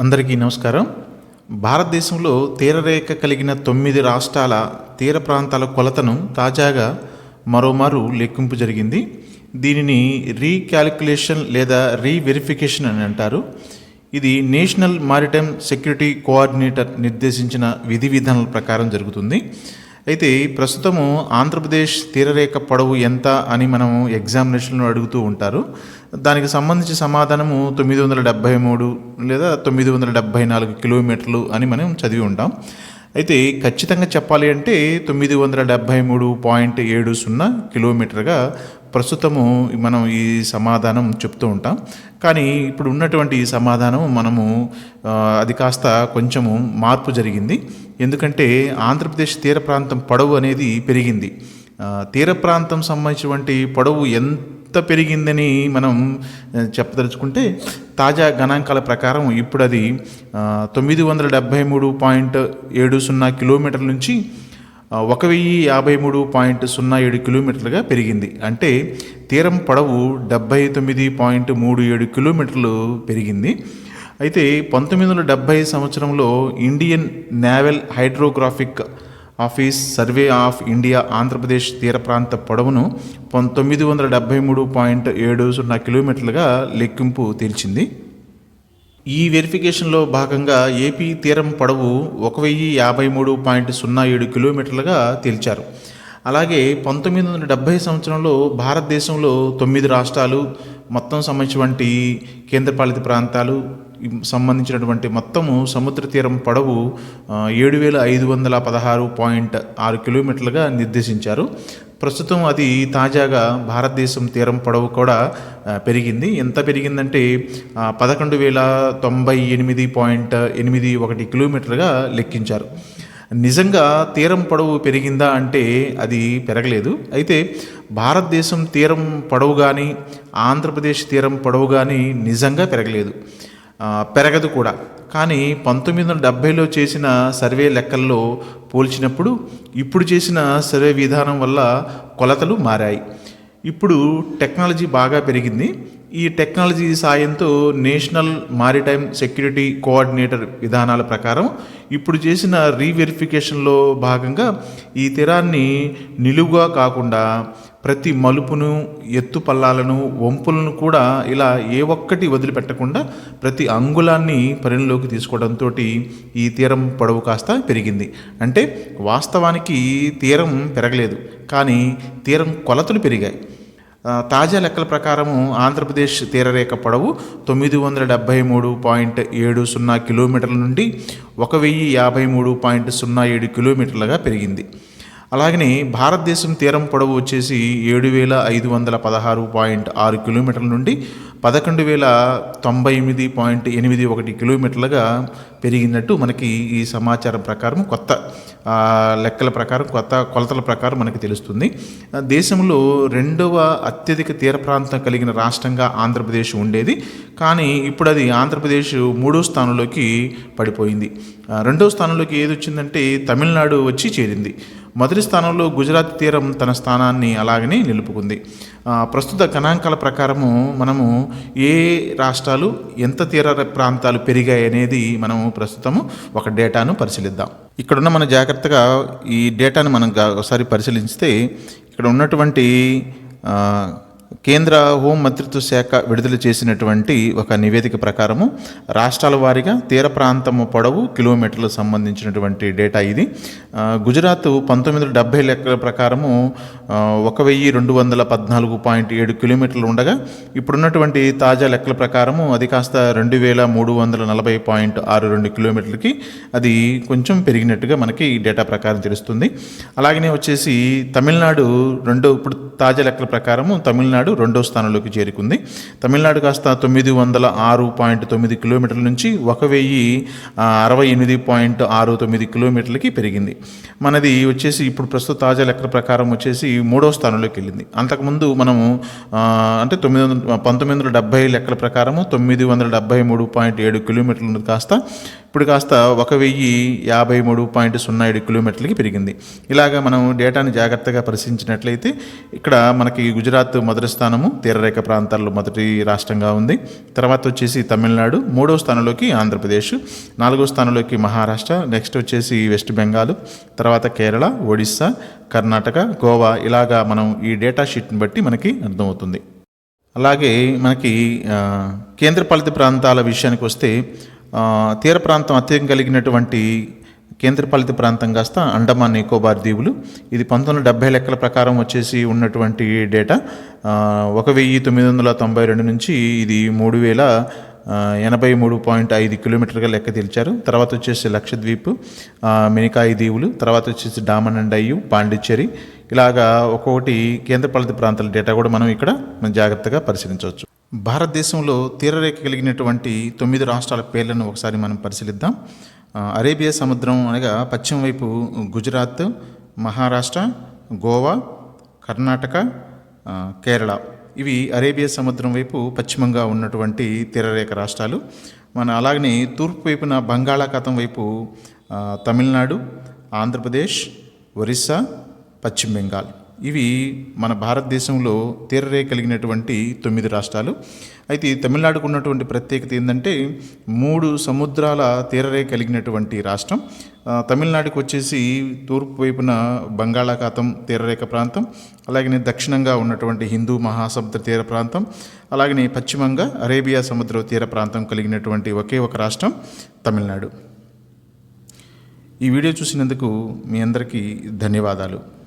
అందరికీ నమస్కారం. భారతదేశంలో తీరరేఖ కలిగిన తొమ్మిది రాష్ట్రాల తీర ప్రాంతాల కొలతను తాజాగా మరోమారు లెక్కింపు జరిగింది. దీనిని రీక్యాలిక్యులేషన్ లేదా రీవెరిఫికేషన్ అని అంటారు. ఇది నేషనల్ మారిటైమ్ సెక్యూరిటీ కోఆర్డినేటర్ నిర్దేశించిన విధి విధానాల ప్రకారం జరుగుతుంది. అయితే ప్రస్తుతము ఆంధ్రప్రదేశ్ తీరరేఖ పొడవు ఎంత అని మనం ఎగ్జామినేషన్లో అడుగుతూ ఉంటారు. దానికి సంబంధించి సమాధానము తొమ్మిది వందల డెబ్భై మూడు లేదా తొమ్మిది వందల డెబ్భై నాలుగు కిలోమీటర్లు అని మనం చదివి ఉంటాం. అయితే ఖచ్చితంగా చెప్పాలి అంటే తొమ్మిది వందల డెబ్భై మూడు పాయింట్ ఏడు సున్నా కిలోమీటర్గా ప్రస్తుతము మనం ఈ సమాధానం చెప్తూ ఉంటాం. కానీ ఇప్పుడు ఉన్నటువంటి ఈ సమాధానం మనము అది కాస్త కొంచెము మార్పు జరిగింది. ఎందుకంటే ఆంధ్రప్రదేశ్ తీర ప్రాంతం పొడవు అనేది పెరిగింది. తీర ప్రాంతం సంబంధించినటువంటి పొడవు ఎంత పెరిగిందని మనం చెప్పదలుచుకుంటే తాజా గణాంకాల ప్రకారం ఇప్పుడు అది తొమ్మిది వందల డెబ్భై మూడు పాయింట్ ఏడు సున్నా కిలోమీటర్ల నుంచి ఒక వెయ్యి యాభై మూడు పాయింట్ సున్నా ఏడు కిలోమీటర్లుగా పెరిగింది. అంటే తీరం పొడవు డెబ్బై తొమ్మిది పాయింట్ మూడు ఏడు కిలోమీటర్లు పెరిగింది. అయితే పంతొమ్మిది వందల డెబ్భై సంవత్సరంలో Indian naval hydrographic office survey of India Andhra Pradesh తీర ప్రాంత పొడవును పంతొమ్మిది వందల డెబ్భై మూడు పాయింట్ ఏడు సున్నా కిలోమీటర్లుగా లెక్కింపు తేల్చింది. ఈ వెరిఫికేషన్లో భాగంగా ఏపీ తీరం పొడవు ఒక వెయ్యి యాభై మూడు పాయింట్ సున్నా ఏడు కిలోమీటర్లుగా తేల్చారు. అలాగే పంతొమ్మిది వందల డెబ్భై సంవత్సరంలో భారతదేశంలో తొమ్మిది రాష్ట్రాలు మొత్తం సంబంధించినటువంటి కేంద్రపాలిత ప్రాంతాలు సంబంధించినటువంటి మొత్తము సముద్ర తీరం పొడవు ఏడు వేల ఐదు వందల పదహారు పాయింట్ ఆరు కిలోమీటర్లుగా నిర్దేశించారు. ప్రస్తుతం అది తాజాగా భారతదేశం తీరం పొడవు కూడా పెరిగింది. ఎంత పెరిగిందంటే పదకొండు వేల తొంభై ఎనిమిది పాయింట్ ఎనిమిది ఒకటి కిలోమీటర్గా లెక్కించారు. నిజంగా తీరం పొడవు పెరిగిందా అంటే అది పెరగలేదు. అయితే భారతదేశం తీరం పొడవు కానీ ఆంధ్రప్రదేశ్ తీరం పొడవు కానీ నిజంగా పెరగలేదు. పెరగదు కూడా. కానీ పంతొమ్మిది వందల డెబ్భైలో చేసిన సర్వే లెక్కల్లో పోల్చినప్పుడు ఇప్పుడు చేసిన సర్వే విధానం వల్ల కొలతలు మారాయి. ఇప్పుడు టెక్నాలజీ బాగా పెరిగింది. ఈ టెక్నాలజీ సాయంతో నేషనల్ మారిటైమ్ సెక్యూరిటీ కోఆర్డినేటర్ విధానాల ప్రకారం ఇప్పుడు చేసిన రీవెరిఫికేషన్లో భాగంగా ఈ తీరాన్ని నిలువుగా కాకుండా ప్రతి మలుపును ఎత్తు పల్లాలను వంపులను కూడా ఇలా ఏ ఒక్కటి వదిలిపెట్టకుండా ప్రతి అంగుళాన్ని పరిణలోకి తీసుకోవడంతో ఈ తీరం పొడవు కాస్త పెరిగింది. అంటే వాస్తవానికి తీరం పెరగలేదు కానీ తీరం కొలతలు పెరిగాయి. తాజా లెక్కల ప్రకారము ఆంధ్రప్రదేశ్ తీరరేఖ పొడవు తొమ్మిది వందల డెబ్భై మూడు పాయింట్ ఏడు సున్నా కిలోమీటర్ల నుండి ఒక వెయ్యి యాభై మూడు పాయింట్ సున్నా ఏడు కిలోమీటర్లుగా పెరిగింది. అలాగనే భారతదేశం తీరం పొడవు వచ్చేసి ఏడు వేల ఐదు వందల పదహారు పాయింట్ ఆరు కిలోమీటర్ల నుండి పదకొండు వేల తొంభై ఎనిమిది పాయింట్ ఎనిమిది ఒకటి కిలోమీటర్లుగా పెరిగినట్టు మనకి ఈ సమాచారం ప్రకారం కొత్త లెక్కల ప్రకారం కొత్త కొలతల ప్రకారం మనకి తెలుస్తుంది. దేశంలో రెండవ అత్యధిక తీర ప్రాంతం కలిగిన రాష్ట్రంగా ఆంధ్రప్రదేశ్ ఉండేది. కానీ ఇప్పుడు అది ఆంధ్రప్రదేశ్ మూడో స్థానంలోకి పడిపోయింది. రెండో స్థానంలోకి ఏది వచ్చిందంటే తమిళనాడు వచ్చి చేరింది. మొదటి స్థానంలో గుజరాత్ తీరం తన స్థానాన్ని అలాగనే నిలుపుకుంది. ప్రస్తుత గణాంకాల ప్రకారము మనము ఏ రాష్ట్రాలు ఎంత తీర ప్రాంతాలు పెరిగాయి అనేది మనము ప్రస్తుతము ఒక డేటాను పరిశీలిద్దాం. ఇక్కడున్న మన జాగ్రత్తగా ఈ డేటాను మనం ఒకసారి పరిశీలిస్తే ఇక్కడ ఉన్నటువంటి కేంద్ర హోం మంత్రిత్వ శాఖ విడుదల చేసినటువంటి ఒక నివేదిక ప్రకారము రాష్ట్రాల వారీగా తీర ప్రాంతము పొడవు కిలోమీటర్లకు సంబంధించినటువంటి డేటా ఇది. గుజరాత్ పంతొమ్మిది వందల డెబ్బై లెక్కల ప్రకారము ఒక వెయ్యి రెండు వందల పద్నాలుగు పాయింట్ ఏడు కిలోమీటర్లు ఉండగా ఇప్పుడున్నటువంటి తాజా లెక్కల ప్రకారము అది కాస్త రెండు వేల మూడు వందల నలభై పాయింట్ ఆరు రెండు కిలోమీటర్లకి అది కొంచెం పెరిగినట్టుగా మనకి డేటా ప్రకారం తెలుస్తుంది. అలాగనే వచ్చేసి తమిళనాడు రెండు ఇప్పుడు తాజా లెక్కల ప్రకారము తమిళనాడు రెండో స్థానంలోకి చేరుకుంది. తమిళనాడు కాస్త తొమ్మిది వందల ఆరు పాయింట్ తొమ్మిది కిలోమీటర్ల నుంచి ఒక వెయ్యి అరవై ఎనిమిది పాయింట్ ఆరు తొమ్మిది కిలోమీటర్లకి పెరిగింది. మనది వచ్చేసి ఇప్పుడు ప్రస్తుత తాజా లెక్కల ప్రకారం వచ్చేసి మూడో స్థానంలోకి వెళ్ళింది. అంతకుముందు మనము అంటే తొమ్మిది వందల పంతొమ్మిది వందల డెబ్బై లెక్కల ప్రకారము తొమ్మిది వందల డెబ్బై మూడు పాయింట్ ఏడు కిలోమీటర్లు కాస్త ఇప్పుడు కాస్త ఒక వెయ్యి యాభై మూడు పాయింట్ సున్నా ఏడు కిలోమీటర్లకి పెరిగింది. ఇలాగ మనం డేటాని జాగ్రత్తగా పరిశీలించినట్లయితే ఇక్కడ మనకి గుజరాత్ మొదటి స్థానము తీరరేఖ ప్రాంతాల్లో మొదటి రాష్ట్రంగా ఉంది. తర్వాత వచ్చేసి తమిళనాడు మూడవ స్థానంలోకి ఆంధ్రప్రదేశ్ నాలుగో స్థానంలోకి మహారాష్ట్ర నెక్స్ట్ వచ్చేసి వెస్ట్ బెంగాల్ తర్వాత కేరళ ఒడిస్సా కర్ణాటక గోవా ఇలాగా మనం ఈ డేటా షీట్ని బట్టి మనకి అర్థమవుతుంది. అలాగే మనకి కేంద్రపాలిత ప్రాంతాల విషయానికి వస్తే తీర ప్రాంతం అత్యధికం కలిగినటువంటి కేంద్రపాలిత ప్రాంతం కాస్త అండమాన్ నికోబార్ దీవులు. ఇది పంతొమ్మిది డెబ్బై లెక్కల ప్రకారం వచ్చేసి ఉన్నటువంటి డేటా. ఒక వెయ్యి తొమ్మిది వందల తొంభై రెండు నుంచి ఇది మూడు వేల ఎనభై మూడు పాయింట్ ఐదు కిలోమీటర్గా లెక్క తెలిచారు. తర్వాత వచ్చేసి లక్షద్వీప్ మినికాయి దీవులు తర్వాత వచ్చేసి డామన్ అండ్ అయ్యు పాండిచ్చేరి. ఇలాగా ఒక్కొక్కటి కేంద్రపాలిత ప్రాంతాల డేటా కూడా మనం ఇక్కడ మనం జాగ్రత్తగా పరిశీలించవచ్చు. భారతదేశంలో తీరరేఖ కలిగినటువంటి తొమ్మిది రాష్ట్రాల పేర్లను ఒకసారి మనం పరిశీలిద్దాం. అరేబియా సముద్రం అనగా పశ్చిమ వైపు గుజరాత్ మహారాష్ట్ర గోవా కర్ణాటక కేరళ. ఇవి అరేబియా సముద్రం వైపు పశ్చిమంగా ఉన్నటువంటి తీరరేఖ రాష్ట్రాలు. మన అలాగనే తూర్పు వైపున బంగాళాఖాతం వైపు తమిళనాడు ఆంధ్రప్రదేశ్ ఒరిస్సా పశ్చిమ బెంగాల్. ఇవి మన భారతదేశంలో తీరరే కలిగినటువంటి తొమ్మిది రాష్ట్రాలు. అయితే తమిళనాడుకు ఉన్నటువంటి ప్రత్యేకత ఏంటంటే మూడు సముద్రాల తీరరే కలిగినటువంటి రాష్ట్రం. తమిళనాడుకు వచ్చేసి తూర్పు వైపున బంగాళాఖాతం తీరరేఖ ప్రాంతం అలాగనే దక్షిణంగా ఉన్నటువంటి హిందూ మహాసముద్ర తీర ప్రాంతం అలాగనే పశ్చిమంగా అరేబియా సముద్ర తీర ప్రాంతం కలిగినటువంటి ఒకే ఒక రాష్ట్రం తమిళనాడు. ఈ వీడియో చూసినందుకు మీ అందరికీ ధన్యవాదాలు.